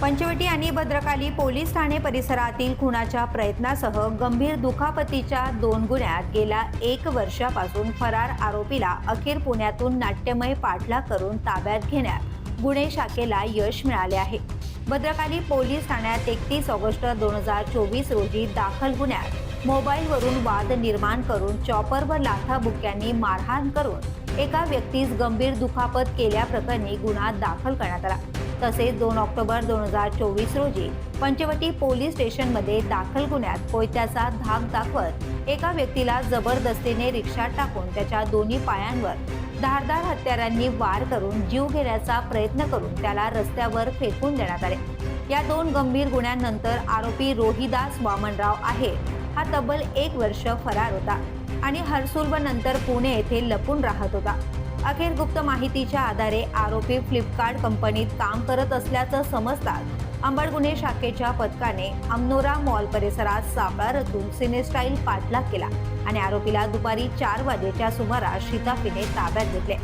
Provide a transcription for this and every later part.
पंचवटी आणि भद्रकाली पोलीस ठाणे परिसरातील खुनाच्या प्रयत्नासह गंभीर दुखापतीच्या दोन गुन्ह्यात गेल्या एक वर्षापासून फरार आरोपीला अखेर पुण्यातून नाट्यमय पाठलाग करून ताब्यात घेण्यात गुन्हे शाखेला यश मिळाले आहे. भद्रकाली पोलीस ठाण्यात एकतीस ऑगस्ट दोन हजार चोवीस रोजी दाखल गुन्ह्यात मोबाईलवरून वाद निर्माण करून चॉपरवर लाथाबुक्यांनी मारहाण करून एका व्यक्तीस गंभीर दुखापत केल्याप्रकरणी गुन्हा दाखल करण्यात आला. तसेच दोन ऑक्टोबर दोन हजार चोवीस रोजी पंचवटी पोलीस स्टेशनमध्ये दाखल गुन्ह्यात कोयत्याचा धाक दाखवत एका व्यक्तीला जबरदस्तीने रिक्षात टाकून त्याच्या दोन्ही पायांवर धारदार हत्यारांनी वार करून जीव घेण्याचा प्रयत्न करून त्याला रस्त्यावर फेकून देण्यात आले. या दोन गंभीर गुन्ह्यांनंतर आरोपी रोहिदास वामनराव आहे. हा तब्बल एक वर्ष फरार होता आणि हर्सुल नंतर पुणे येथे लपून राहत होता. अखेर गुप्त माहितीच्या आधारे आरोपी फ्लिपकार्ट कंपनीत काम करत असल्याचं समजतात अंबड गुन्हे शाखेच्या पथकाने अमनोरा मॉल परिसरात सापळा रचून सिनेस्टाईल पाठलाग केला आणि आरोपीला दुपारी चार वाजेच्या सुमारास शिताफीने ताब्यात घेतले.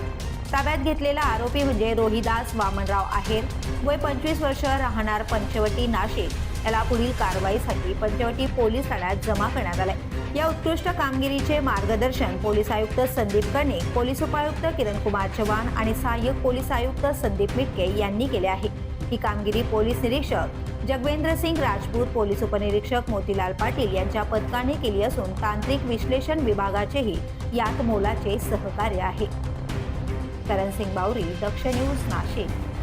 ताब्यात घेतलेला आरोपी म्हणजे रोहिदास वामनराव आहेर. वय पंचवीस वर्ष राहणार पंचवटी नाशिक. याला पुढील कारवाईसाठी पंचवटी पोलीस ठाण्यात जमा करण्यात आलाय. या उत्कृष्ट कामगिरीचे मार्गदर्शन पोलीस आयुक्त संदीप कर्णे पोलीस उपायुक्त किरण कुमार चव्हाण आणि सहाय्यक पोलीस आयुक्त संदीप मिटके यांनी केले आहे. ही कामगिरी पोलीस निरीक्षक जगवेंद्र सिंग राजपूत पोलीस उपनिरीक्षक मोतीलाल पाटील यांच्या पथकाने केली असून तांत्रिक विश्लेषण विभागाचेही यात मोलाचे सहकार्य आहे. करण सिंग बावरी दक्ष न्यूज नाशिक.